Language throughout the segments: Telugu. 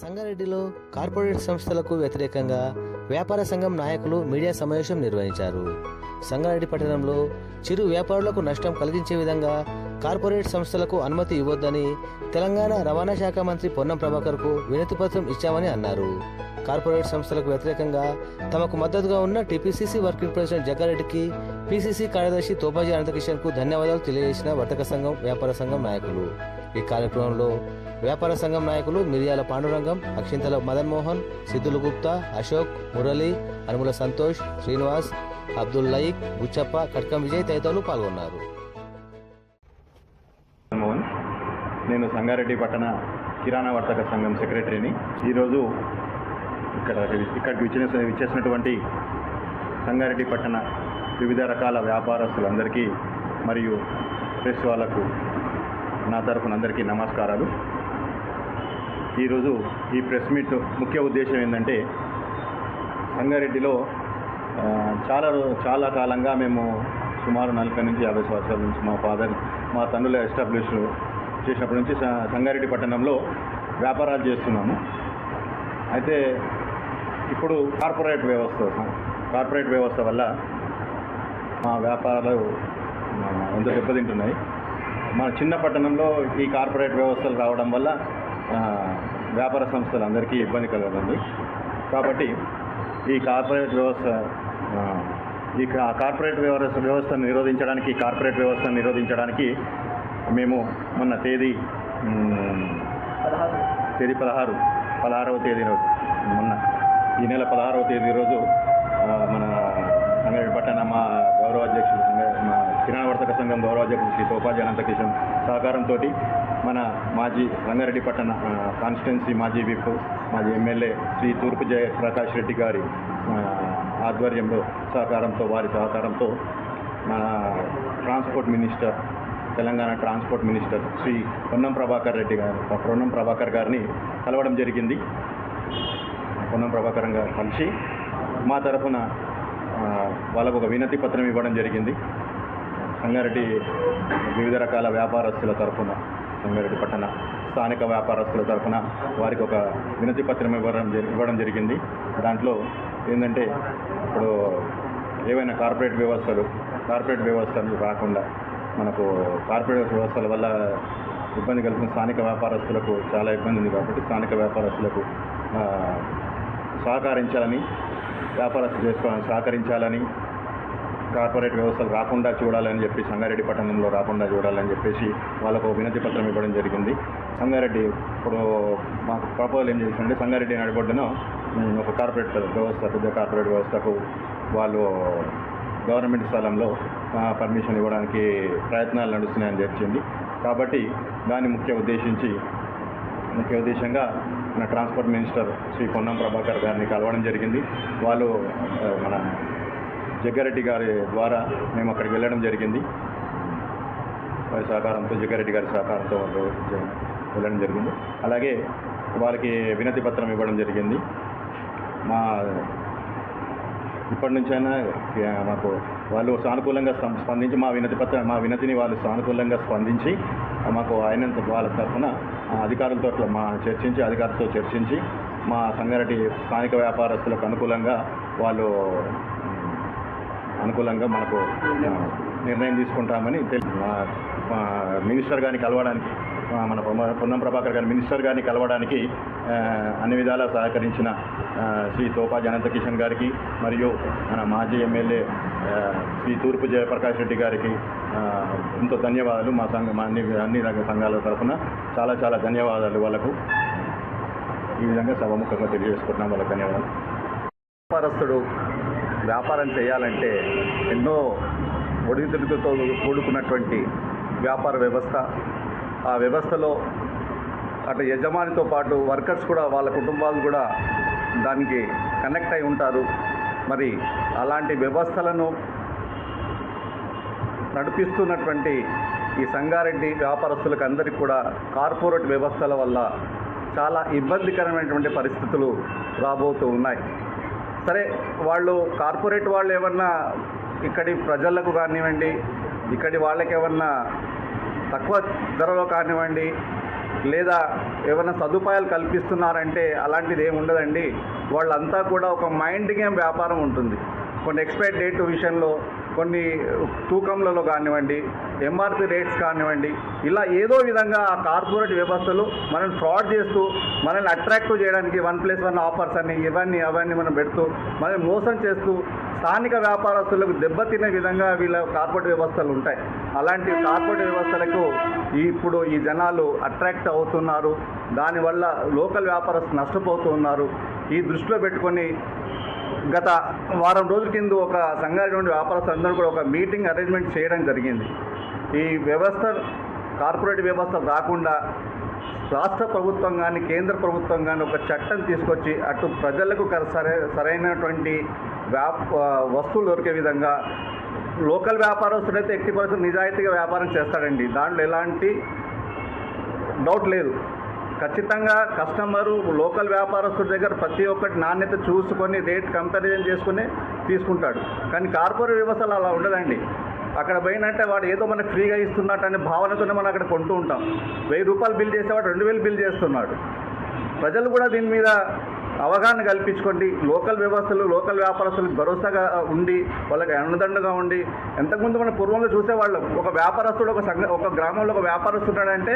సంగారెడ్డిలో కార్పొరేట్ సంస్థలకు వ్యతిరేకంగా వ్యాపార సంఘం నాయకులు మీడియా సమావేశం నిర్వహించారు. సంగారెడ్డి పట్టణంలో చిరు వ్యాపారులకు నష్టం కలిగించే విధంగా కార్పొరేట్ సంస్థలకు అనుమతి ఇవ్వొద్దని తెలంగాణ రవాణా శాఖ మంత్రి పొన్నం ప్రభాకర్కు వినతిపత్రం ఇచ్చామని అన్నారు. కార్పొరేట్ సంస్థలకు వ్యతిరేకంగా తమకు మద్దతుగా ఉన్న టీపీసీసీ వర్కింగ్ ప్రెసిడెంట్ జగ్గారెడ్డికి పీసీసీ కార్యదర్శి తోపాజీ అనంతకిషన్కు ధన్యవాదాలు తెలియజేసిన వర్తక సంఘం వ్యాపార సంఘం నాయకులు. ఈ కార్యక్రమంలో వ్యాపార సంఘం నాయకులు మిరియాల పాండురంగం అక్షింతల మదన్ మోహన్ సిద్ధులు గుప్తా అశోక్ మురళి అనుముల సంతోష్ శ్రీనివాస్ అబ్దుల్ లయీక్ బుచ్చప్ప కట్కం విజయ్ తదితరులు పాల్గొన్నారు. నేను సంగారెడ్డి పట్టణ కిరాణా వర్తక సంఘం సెక్రటరీని. ఈరోజు ఇక్కడ ఇక్కడికి విచ్చిన విచ్చేసినటువంటి సంగారెడ్డి పట్టణ వివిధ రకాల వ్యాపారస్తులందరికీ మరియు ప్రెస్ వాళ్ళకు నా తరఫున అందరికీ నమస్కారాలు. ఈరోజు ఈ ప్రెస్ మీట్ ముఖ్య ఉద్దేశం ఏంటంటే సంగారెడ్డిలో చాలా రో- చాలా కాలంగా మేము సుమారు నలభై నుంచి యాభై సంవత్సరాల నుంచి మా ఫాదర్ మా తండ్రుల ఎస్టాబ్లిష్ చేసినప్పటి నుంచి సంగారెడ్డి పట్టణంలో వ్యాపారాలు చేస్తున్నాము. అయితే ఇప్పుడు కార్పొరేట్ వ్యవస్థ కార్పొరేట్ వ్యవస్థ వల్ల మా వ్యాపారాలు ఎంతో దెబ్బతింటున్నాయి. మన చిన్న పట్టణంలో ఈ కార్పొరేట్ వ్యవస్థలు రావడం వల్ల వ్యాపార సంస్థలు అందరికీ ఇబ్బంది కలుగుతుంది కాబట్టి ఈ కార్పొరేట్ వ్యవస్థ ఈ కార్పొరేట్ వ్యవస్థ వ్యవస్థను నిరోధించడానికి కార్పొరేట్ వ్యవస్థను నిరోధించడానికి మేము మొన్న తేదీ తేదీ పదహారు పదహారవ తేదీ రోజు మొన్న ఈ నెల పదహారవ తేదీ రోజు మన సంగారెడ్డి పట్టణ మా గౌరవ అధ్యక్షుడు మా కిరాణ వర్తక సంఘం గౌరవాధ్యక్షుడు శ్రీ తోపాజీ అనంతకిషన్ సహకారంతో మన మాజీ రంగారెడ్డి పట్టణ కాన్స్టిట్యున్సీ మాజీ విప్ మాజీ ఎమ్మెల్యే శ్రీ తూర్పు జయ ప్రకాష్ రెడ్డి గారి ఆధ్వర్యంలో సహకారంతో వారి సహకారంతో మన transport minister Telangana transport minister Shri Ponnam Prabhakar Reddy గారు పొన్నం ప్రభాకర్ గారిని కలవడం జరిగింది. పొన్నం ప్రభాకర్ గారు కలిసి మా తరఫున వాళ్ళకు ఒక వినతి పత్రం ఇవ్వడం జరిగింది. సంగారెడ్డి వివిధ రకాల వ్యాపారస్తుల తరఫున సంగారెడ్డి పట్టణ స్థానిక వ్యాపారస్తుల తరఫున వారికి ఒక వినతి పత్రం ఇవ్వడం ఇవ్వడం జరిగింది. దాంట్లో ఏంటంటే ఇప్పుడు ఏవైనా కార్పొరేట్ వ్యవస్థలు కార్పొరేట్ వ్యవస్థలు రాకుండా మనకు కార్పొరేట్ వ్యవస్థల వల్ల ఇబ్బంది కలుగుతున్న స్థానిక వ్యాపారస్తులకు చాలా ఇబ్బంది ఉంది కాబట్టి స్థానిక వ్యాపారస్తులకు సహకరించాలని వ్యాపారస్తులు చేసుకోవాలని సహకరించాలని కార్పొరేట్ వ్యవస్థలు రాకుండా చూడాలని చెప్పి సంగారెడ్డి పట్టణంలో రాకుండా చూడాలని చెప్పేసి వాళ్ళకు వినతి పత్రం ఇవ్వడం జరిగింది. సంగారెడ్డి ఇప్పుడు మాకు ప్రపోజల్ ఏం చేసిందంటే సంగారెడ్డి నడిబొడ్డున ఒక కార్పొరేట్ వ్యవస్థ పెద్ద కార్పొరేట్ వ్యవస్థకు వాళ్ళు గవర్నమెంట్ స్థలంలో పర్మిషన్ ఇవ్వడానికి ప్రయత్నాలు నడుస్తున్నాయని చెప్పింది కాబట్టి దాన్ని ముఖ్య ఉద్దేశించి ముఖ్య ఉద్దేశంగా మన ట్రాన్స్పోర్ట్ మినిస్టర్ శ్రీ పొన్నం ప్రభాకర్ గారిని కలవడం జరిగింది. వాళ్ళు మన జగ్గారెడ్డి గారి ద్వారా మేము అక్కడికి వెళ్ళడం జరిగింది. వారి సహకారంతో జగ్గారెడ్డి గారి సహకారంతో వాళ్ళు వెళ్ళడం జరిగింది. అలాగే వాళ్ళకి వినతి పత్రం ఇవ్వడం జరిగింది. మా ఇప్పటి నుంచైనా మాకు వాళ్ళు సానుకూలంగా స్పందించి మా వినతి పత్ర మా వినతిని వాళ్ళు సానుకూలంగా స్పందించి మాకు అయినంత వాళ్ళ తరఫున అధికారులతో అట్లా మా చర్చించి అధికారులతో చర్చించి మా సంగారెడ్డి స్థానిక వ్యాపారస్తులకు అనుకూలంగా వాళ్ళు అనుకూలంగా మనకు నిర్ణయం తీసుకుంటామని మినిస్టర్ గారిని కలవడానికి మన పొన్నం ప్రభాకర్ గారి మినిస్టర్ గారిని కలవడానికి అన్ని విధాలా సహకరించిన శ్రీ తోపా జనంత కిషన్ గారికి మరియు మన మాజీ ఎమ్మెల్యే శ్రీ తూర్పు జయప్రకాష్ రెడ్డి గారికి ఎంతో ధన్యవాదాలు మా సంఘ మా అన్ని అన్ని రంగ సంఘాల తరఫున. చాలా చాలా ధన్యవాదాలు వాళ్ళకు. ఈ విధంగా సభాముఖంగా తెలియజేసుకుంటున్నాం వాళ్ళకి ధన్యవాదాలు. వ్యాపారస్తుడు వ్యాపారం చేయాలంటే ఎన్నో ఒడిదుడుకులతో కూడుకున్నటువంటి వ్యాపార వ్యవస్థ. ఆ వ్యవస్థలో అటు యజమానితో పాటు వర్కర్స్ కూడా వాళ్ళ కుటుంబాలు కూడా దానికి కనెక్ట్ అయి ఉంటారు. మరి అలాంటి వ్యవస్థలను నడిపిస్తున్నటువంటి ఈ సంగారెడ్డి వ్యాపారస్తులకు అందరికీ కూడా కార్పొరేట్ వ్యవస్థల వల్ల చాలా ఇబ్బందికరమైనటువంటి పరిస్థితులు రాబోతూ ఉన్నాయి. సరే వాళ్ళు కార్పొరేట్ వాళ్ళు ఏమన్నా ఇక్కడి ప్రజలకు కానివ్వండి ఇక్కడి వాళ్ళకి ఏమన్నా తక్కువ ధరలో కానివ్వండి లేదా ఏమైనా సదుపాయాలు కల్పిస్తున్నారంటే అలాంటిది ఏమి ఉండదండి. వాళ్ళంతా కూడా ఒక మైండ్ గేమ్ వ్యాపారం ఉంటుంది. కొన్ని ఎక్స్పైర్ డేట్ విషయంలో కొన్ని తూకంలలో కానివ్వండి ఎంఆర్పి రేట్స్ కానివ్వండి ఇలా ఏదో విధంగా ఆ కార్పొరేట్ వ్యవస్థలు మనల్ని ఫ్రాడ్ చేస్తూ మనల్ని అట్రాక్టివ్ చేయడానికి వన్ ప్లస్ వన్ ఆఫర్స్ అని ఇవన్నీ అవన్నీ మనం పెడుతూ మనల్ని మోసం చేస్తూ స్థానిక వ్యాపారస్తులకు దెబ్బతినే విధంగా వీళ్ళ కార్పొరేట్ వ్యవస్థలు ఉంటాయి. అలాంటి కార్పొరేట్ వ్యవస్థలకు ఇప్పుడు ఈ జనాలు అట్రాక్ట్ అవుతున్నారు. దానివల్ల లోకల్ వ్యాపారస్తులు నష్టపోతూ ఉన్నారు ఈ దృష్టిలో పెట్టుకొని గత వారం రోజుల కింద ఒక సంఘాలు వ్యాపారస్తులు వ్యాపారస్తులందరూ కూడా ఒక మీటింగ్ అరేంజ్మెంట్ చేయడం జరిగింది. ఈ వ్యవస్థ కార్పొరేట్ వ్యవస్థ రాకుండా రాష్ట్ర ప్రభుత్వం కానీ కేంద్ర ప్రభుత్వం కానీ ఒక చట్టం తీసుకొచ్చి అటు ప్రజలకు సరే సరైనటువంటి వ్యాప వస్తువులు దొరికే విధంగా లోకల్ వ్యాపారస్తుడైతే ఎట్టి పరిస్థితులు నిజాయితీగా వ్యాపారం చేస్తాడండి. దాంట్లో ఎలాంటి డౌట్ లేదు. ఖచ్చితంగా కస్టమరు లోకల్ వ్యాపారస్తుల దగ్గర ప్రతి ఒక్కటి నాణ్యత చూసుకొని రేట్ కంపారిజన్ చేసుకుని తీసుకుంటాడు. కానీ కార్పొరేట్ వ్యవస్థలు అలా ఉండదండి. అక్కడ పోయినట్టే వాడు ఏదో మనకు ఫ్రీగా ఇస్తున్నట్టు అనే భావనతోనే మనం అక్కడ కొంటూ ఉంటాం. వెయ్యి రూపాయలు బిల్ చేసేవాడు రెండు వేలు బిల్ చేస్తున్నాడు. ప్రజలు కూడా దీని మీద అవగాహన కల్పించుకోండి. లోకల్ వ్యవస్థలు లోకల్ వ్యాపారస్తులకు భరోసాగా ఉండి వాళ్ళకి అండదండగా ఉండి ఎంతకుముందు మన పూర్వంలో చూసేవాళ్ళం. ఒక వ్యాపారస్తుడు ఒక సంఘ ఒక గ్రామంలో ఒక వ్యాపారస్తున్నాడంటే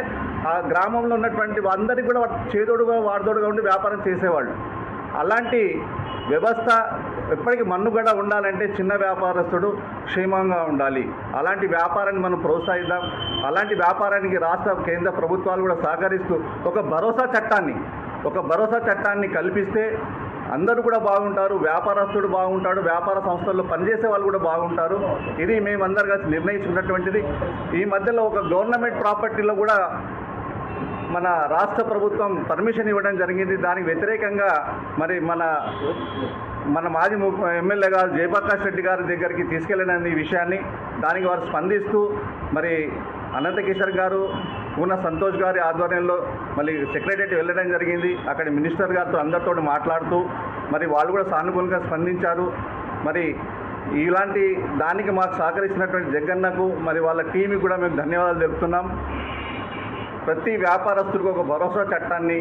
ఆ గ్రామంలో ఉన్నటువంటి అందరికీ కూడా చేదోడుగా వాడదోడుగా ఉండి వ్యాపారం చేసేవాళ్ళు. అలాంటి వ్యవస్థ ఎప్పటికీ మన్నుగడ ఉండాలంటే చిన్న వ్యాపారస్తుడు క్షేమంగా ఉండాలి. అలాంటి వ్యాపారాన్ని మనం ప్రోత్సహిద్దాం. అలాంటి వ్యాపారానికి రాష్ట్ర కేంద్ర ప్రభుత్వాలు కూడా సహకరిస్తూ ఒక భరోసా చట్టాన్ని ఒక భరోసా చట్టాన్ని కల్పిస్తే అందరూ కూడా బాగుంటారు వ్యాపారస్తుడు బాగుంటాడు వ్యాపార సంస్థల్లో పనిచేసే వాళ్ళు కూడా బాగుంటారు. ఇది మేమందరు కలిసి నిర్ణయించుకున్నటువంటిది. ఈ మధ్యలో ఒక గవర్నమెంట్ ప్రాపర్టీలో కూడా మన రాష్ట్ర ప్రభుత్వం పర్మిషన్ ఇవ్వడం జరిగింది. దానికి వ్యతిరేకంగా మరి మన మన మాజీ ము- ఎమ్మెల్యే గారు జయప్రకాష్ రెడ్డి గారి దగ్గరికి తీసుకెళ్ళిన ఈ విషయాన్ని దానికి వారు స్పందిస్తూ మరి అనంతకిషోర్ గారు ఉన్న సంతోష్ గారి ఆధ్వర్యంలో మళ్ళీ సెక్రటరీ వెళ్ళడం జరిగింది. అక్కడ మినిస్టర్ గారితో అందరితో మాట్లాడుతూ మరి వాళ్ళు కూడా సానుకూలంగా స్పందించారు. మరి ఇలాంటి దానికి మాకు సహకరించినటువంటి జగన్నకు మరి వాళ్ళ టీంకి కూడా మేము ధన్యవాదాలు తెలుపుతున్నాం. ప్రతి వ్యాపారస్తుడికి ఒక భరోసా చట్టాన్ని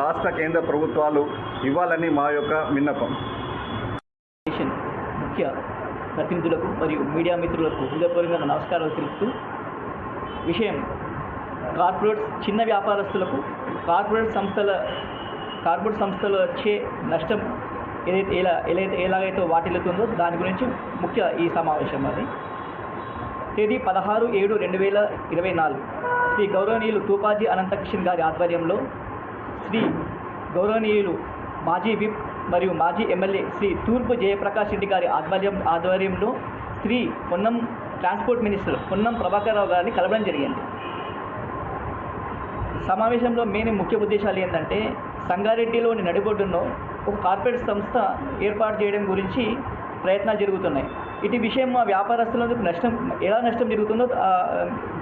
రాష్ట్ర కేంద్ర ప్రభుత్వాలు ఇవ్వాలని మా యొక్క విన్నపం. ముఖ్య ప్రతినిధులకు మరియు మీడియా మిత్రులకు హృదయపూర్వకంగా నమస్కారాలు తెలుపుతూ విషయం కార్పొరేట్ చిన్న వ్యాపారస్తులకు కార్పొరేట్ సంస్థల కార్పొరేట్ సంస్థలు వచ్చే నష్టం ఏదైతే ఎలా ఎలా ఎలాగైతే వాటిల్లుతుందో దాని గురించి ముఖ్య ఈ సమావేశం అది. తేదీ పదహారు ఏడు రెండు వేల ఇరవై నాలుగు. శ్రీ గౌరవనీయులు తూపాజీ అనంతకిషన్ గారి ఆధ్వర్యంలో శ్రీ గౌరవనీయులు మాజీ విప్ మరియు మాజీ ఎమ్మెల్యే శ్రీ తూర్పు జయప్రకాష్ రెడ్డి గారి ఆధ్వర్యం ఆధ్వర్యంలో శ్రీ పొన్నం ట్రాన్స్పోర్ట్ మినిస్టర్ పొన్నం ప్రభాకర్ రావు గారిని కలవడం జరిగింది. సమావేశంలో మెయిన్ ముఖ్య ఉద్దేశాలు ఏంటంటే సంగారెడ్డిలోని నడిబొడ్డులో ఒక కార్పొరేట్ సంస్థ ఏర్పాటు చేయడం గురించి ప్రయత్నాలు జరుగుతున్నాయి. ఇటు విషయం మా వ్యాపారస్తులకు నష్టం ఎలా నష్టం జరుగుతుందో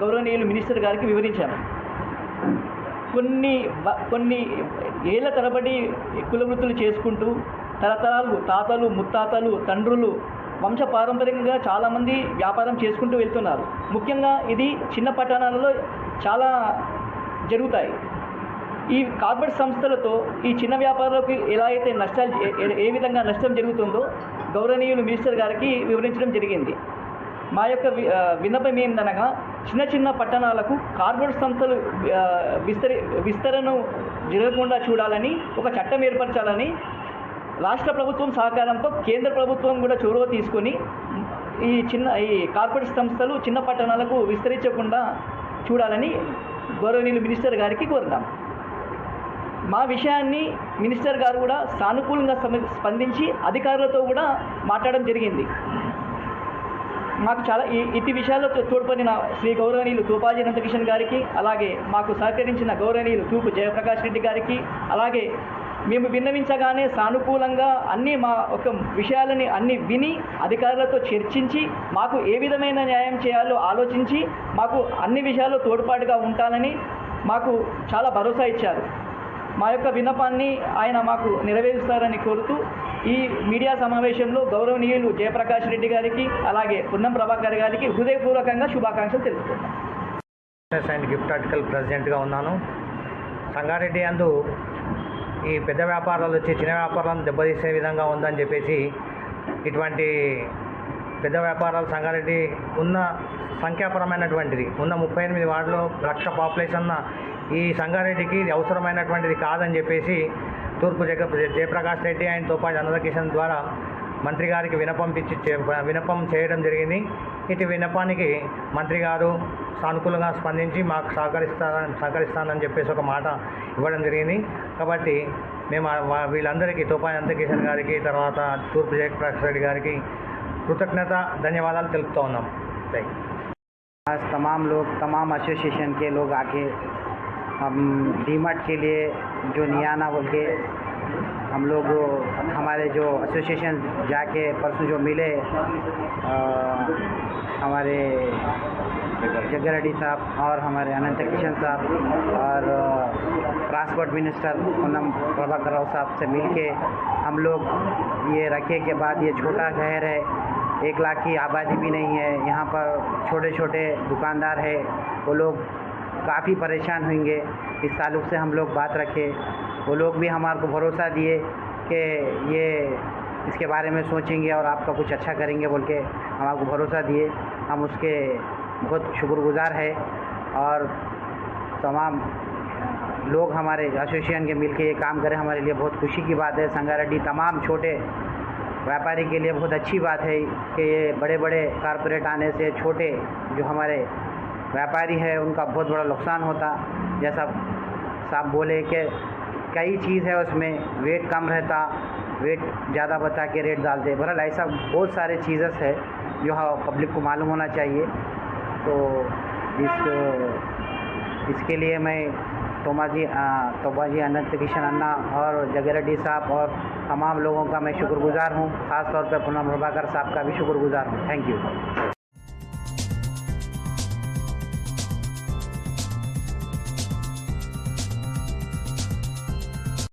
గౌరవనీయులు మినిస్టర్ గారికి వివరించాము. కొన్ని కొన్ని ఏళ్ళ తరబడి కులవృత్తులు చేసుకుంటూ తరతరాలు తాతలు ముత్తాతలు తండ్రులు వంశ పారంపర్యంగా చాలామంది వ్యాపారం చేసుకుంటూ వెళ్తున్నారు. ముఖ్యంగా ఇది చిన్న పట్టణాలలో చాలా జరుగుతాయి. ఈ కార్పొరేట్ సంస్థలతో ఈ చిన్న వ్యాపారులకు ఎలా అయితే నష్టాలు ఏ- విధంగా నష్టం జరుగుతుందో గౌరవనీయులు మినిస్టర్ గారికి వివరించడం జరిగింది. మా యొక్క విన్నపం ఏందనగా చిన్న చిన్న పట్టణాలకు కార్పొరేట్ సంస్థలు విస్తరి విస్తరణను జరగకుండా చూడాలని ఒక చట్టం ఏర్పరచాలని రాష్ట్ర ప్రభుత్వం సహకారంతో కేంద్ర ప్రభుత్వం కూడా చొరవ తీసుకొని ఈ చిన్న ఈ కార్పొరేట్ సంస్థలు చిన్న పట్టణాలకు విస్తరించకుండా చూడాలని గౌరవనీయులు మినిస్టర్ గారికి కోరుతాం మా విషయాన్ని మినిస్టర్ గారు కూడా సానుకూలంగా స్పందించి అధికారులతో కూడా మాట్లాడడం జరిగింది. మాకు చాలా ఈ ఇటు విషయాల్లో తోడ్పడిన శ్రీ గౌరవనీయులు తూపాజీ అనంతకిషన్ గారికి అలాగే మాకు సహకరించిన గౌరవనీయులు తూపు జయప్రకాష్ రెడ్డి గారికి అలాగే మేము విన్నవించగానే సానుకూలంగా అన్ని మా ఒక విషయాలని అన్ని విని అధికారులతో చర్చించి మాకు ఏ విధమైన న్యాయం చేయాలో ఆలోచించి మాకు అన్ని విషయాల్లో తోడ్పాటుగా ఉంటానని మాకు చాలా భరోసా ఇచ్చారు. మా యొక్క విన్నపాన్ని ఆయన మాకు నెరవేరుస్తారని కోరుతూ ఈ మీడియా సమావేశంలో గౌరవనీయులు జయప్రకాష్ రెడ్డి గారికి అలాగే పున్నం ప్రభాకర్ గారికి హృదయపూర్వకంగా శుభాకాంక్షలు తెలుపుతున్నాను బిజినెస్ అండ్ గిఫ్ట్ ఆర్టికల్ ప్రెసిడెంట్గా ఉన్నాను. సంగారెడ్డి అందు ఈ పెద్ద వ్యాపారాలు వచ్చి చిన్న వ్యాపారాలను దెబ్బతీసే విధంగా ఉందని చెప్పేసి ఇటువంటి పెద్ద వ్యాపారాలు సంగారెడ్డి ఉన్న సంఖ్యాపరమైనటువంటిది. ఉన్న ముప్పై ఎనిమిది వార్డులో లక్ష పాపులేషన్ ఈ సంగారెడ్డికి ఇది అవసరమైనటువంటిది కాదని చెప్పేసి తూర్పు జగ జయప్రకాష్ రెడ్డి అండ్ తోపాటి అన్నదకిషన్ ద్వారా మంత్రి గారికి వినపం పిచ్చి చే- వినపం చేయడం జరిగింది ఇటు వినపానికి మంత్రి గారు సానుకూలంగా స్పందించి మాకు సహకరిస్తారని సహకరిస్తానని చెప్పేసి ఒక మాట ఇవ్వడం జరిగింది కాబట్టి మేము ఆ- వా- వీళ్ళందరికీ తోపాయి అనంతకిషన్ గారికి తర్వాత తూర్పు జయప్రకాష్ రెడ్డి గారికి కృతజ్ఞత ధన్యవాదాలు తెలుపుతూ ఉన్నాం థ్యాంక్ యూ. आज तमाम लोग तमाम एसोसिएशन के लोग आके हम डीमट के लिए जो नियाना बोल के हम लोग हमारे जो एसोसिएशन जाके परसों जो मिले अ, हमारे जग्गरेड्डी साहब और हमारे अनंत किशन साहब और ट्रांसपोर्ट मिनिस्टर पूनम प्रभाकर राव साहब से मिल के हम लोग ये रखे के बाद ये छोटा शहर है एक लाख की आबादी भी नहीं है यहाँ पर छोटे छोटे दुकानदार है वो लोग काफ़ी परेशान होंगे। इस ताल्लुक से हम लोग बात रखे। वो लोग भी हमारे को भरोसा दिए कि ये इसके बारे में सोचेंगे और आपका कुछ अच्छा करेंगे बोल के हम आपको भरोसा दिए। हम उसके बहुत शुक्रगुजार है और तमाम लोग हमारे एसोसिएशन के मिलके ये काम करें। हमारे लिए बहुत खुशी की बात है। संगारेड्डी तमाम छोटे व्यापारी के लिए बहुत अच्छी बात है कि ये बड़े बड़े कारपोरेट आने से छोटे जो हमारे व्यापारी है, उनका बहुत बड़ा नुकसान होता। जैसा साहब बोले कि कई चीज़ है उसमें? वेट कम रहता वेट ज़्यादा बता के रेट डालते बहरहाल, ऐसा बहुत सारे चीज़स है जो हाँ पब्लिक को मालूम होना चाहिए। तो इस, इसके लिए मैं तोमा जी तोबा जी, अनंत किशन अन्ना और जगरेड्डी साहब और तमाम लोगों का मैं शुक्रगुजार हूँ। ख़ास तौर पर पूनम प्रभाकर साहब का भी शुक्रगुजार हूँ। Thank you